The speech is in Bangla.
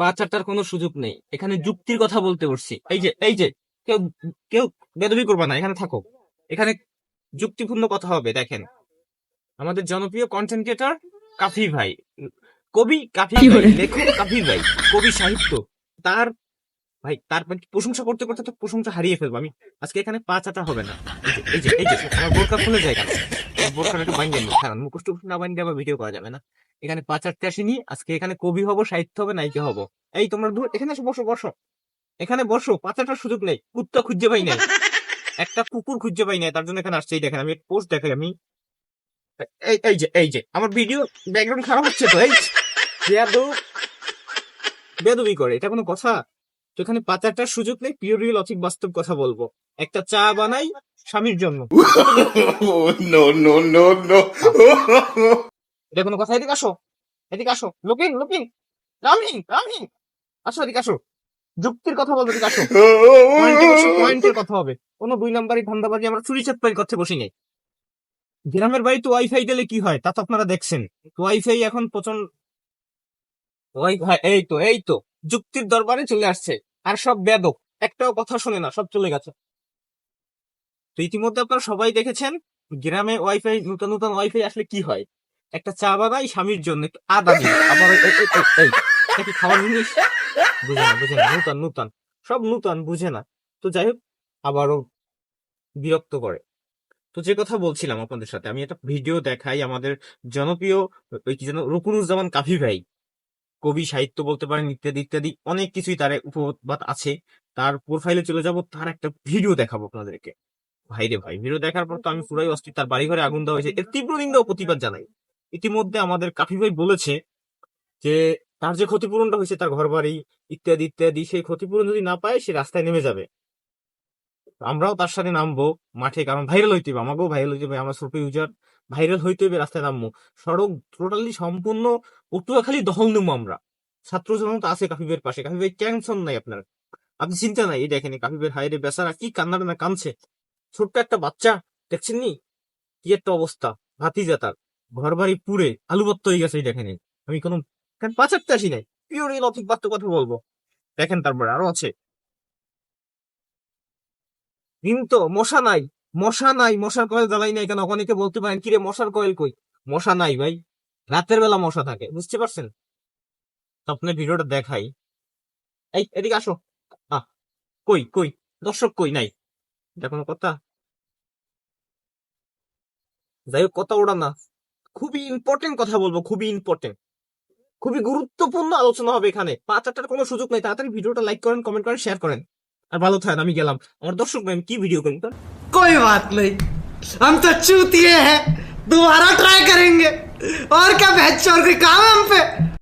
পাঁচ আটটার কোনো সুযোগ নেই। এখানে যুক্তির কথা বলতে বসছি। এই যে এই যে কেউ কেউ বেদবি করবে না এখানে থাকো। এখানে যুক্তিপূর্ণ কথা হবে দেখেন। আমাদের জনপ্রিয় কন্টেন্ট ক্রিয়েটর কাফি ভাই। কবি কাফি ভাই লেখক কাফি ভাই কবি সাহিত্য। তার ভাই তার প্রশংসা করতে করতে তো প্রশংসা হারিয়ে ফেলব আমি। আজকে এখানে পাঁচ আটা হবে না। এই যে এই যে এই যে আমার বোরকা খুলে যায় মুখষ্ট না আবার ভিডিও করা যাবে না। এখানে আসেনি, আজকে এখানে কবি হব, সাহিত্য হবে হব। এই তোমরা দূর এখানে এসে বসো বসো। এখানে বসো, পাঁচ আটটার সুযোগ নেই। কুত্তা খুঁজে পাই নাই। একটা কুকুর খুঁজে পাই নাই, তার জন্য এখানে আসছেই দেখেন, আমি পোস্ট দেখাই, আমি এই এই যে এই যে, আমার ভিডিও ব্যাকগ্রাউন্ড খারাপ হচ্ছে তো, এই বেয়াদবি করে, এটা কোনো কথা? তো এখানে পাচারটার সুযোগ নেই পিওর লজিক বাস্তব কথা বলব। একটা চা বানাই স্বামীর জন্য. এটা কোনো কথা? এদিকে আসো। এদিকে আসো। লুকিং লুকিং রামিং রামিং আসো এদিকে আসো। যুক্তির কথা বলব এদিকে আসো। পয়েন্টের কথা হবে। কোনো দুই নাম্বারই ধান্দাবাজি আমরা চুরি চাটপারি করতে বসি নাই। গ্রামের বাড়িতে ওয়াইফাই দিলে কি হয়? তা তো আপনারা দেখছেন। ওয়াইফাই এখন প্রচণ্ড ওয়াইফাই এই তো এই তো। যুক্তির দরবারে চলে আসছে। আর সব বেদক, একটাও কথা শোনে না, সব চলে গেছে। তো ইতিমধ্যে আপনারা সবাই দেখেছেন, গ্রামে ওয়াইফাই নতুন নতুন ওয়াইফাই আসলে কি হয়? একটা চা বানাই স্বামীর জন্য, একটু আদা আবার খাওয়ার জিনিস? বুঝে না বুঝে না, নূতন নূতন। সব নূতন, বুঝে না। তো যাই হোক, আবারও বিরক্ত করে। তো যে কথা বলছিলাম আপনাদের সাথে, আমি একটা ভিডিও দেখাই আমাদের জনপ্রিয়, ওই কি যেন রুকুনুজ্জামান কাফি ভাই। কবি সাহিত্য বলতে পারেন, ইত্যাদি ইত্যাদি অনেক কিছুই তার উপবাদ আছে। তার প্রোফাইলে চলে যাব, তার একটা ভিডিও দেখাবো আপনাদেরকে। ভাই রে ভাই ভিডিও দেখার পর তো আমি পুরাই অস্থির, তার বাড়ি ঘরে আগুন দেওয়া হয়েছে। এর তীব্র নিন্দা প্রতিবাদ জানাই। ইতিমধ্যে আমাদের কাফি ভাই বলেছে যে, তার যে ক্ষতিপূরণটা হয়েছে, তার ঘর বাড়ি ইত্যাদি ইত্যাদি, সেই ক্ষতিপূরণ যদি না পায়, সে রাস্তায় নেমে যাবে। আমরাও তার সাথে নামবো, মাঠে, কারণ ভাইরাল হইতে হবে, আমাকেও ভাইরাল হইতে হবে, আমরা ছোট ইউজার ভাইরাল হইতে হবে রাস্তায় নামবো সড়ক টোটালি সম্পূর্ণ পটুয়াখালী দখল নেব আমরা। ছাত্র জনতা আছে কাফিবের পাশে। কাফিবের টেনশন নাই আপনার। আপনি চিন্তা নাই, এই দেখেন কাফিবের হাইরে বেচারা কি কান্নাটা না কানছে ছোট্ট একটা বাচ্চা, দেখছেন নি? কি একটা অবস্থা। ভাতিজা তার। ঘর বাড়ি পুড়ে আলুবত্ত হয়ে গেছে, এই দেখেন আমি কোনো পাচারতে আসি নাই? পিওর এই লথিক কথা বলব। দেখেন তারপরে আরও আছে। কিন্তু মশা নাই। মশা নাই, মশার কয়েল জ্বালাই নাই কেন? অনেকে বলতে পারেন, কিরে, মশার কয়েল কই? মশা নাই ভাই। রাতের বেলা মশা থাকে, বুঝতে পারছেন? তো আপনার ভিডিওটা দেখাই। এই, এদিকে আসো। আহ, কই কই? দর্শক কই নাই? এটা কোনো কথা? যাই হোক, কথা ওটা না। খুবই ইম্পর্টেন্ট কথা বলব, খুবই ইম্পর্টেন্ট খুবই গুরুত্বপূর্ণ আলোচনা হবে এখানে। পাঁচ আটটার কোনো সুযোগ নেই। তাড়াতাড়ি ভিডিওটা লাইক করেন কমেন্ট করেন শেয়ার করেন। আর ভালো থাকেন, আমি গেলাম। আমার দর্শক ভাই কি ভিডিও করি कोई बात नहीं। हम तो चूतिए हैं। दोबारा ट्राई करेंगे। और क्या बहस चोर कोई काम है हम पे?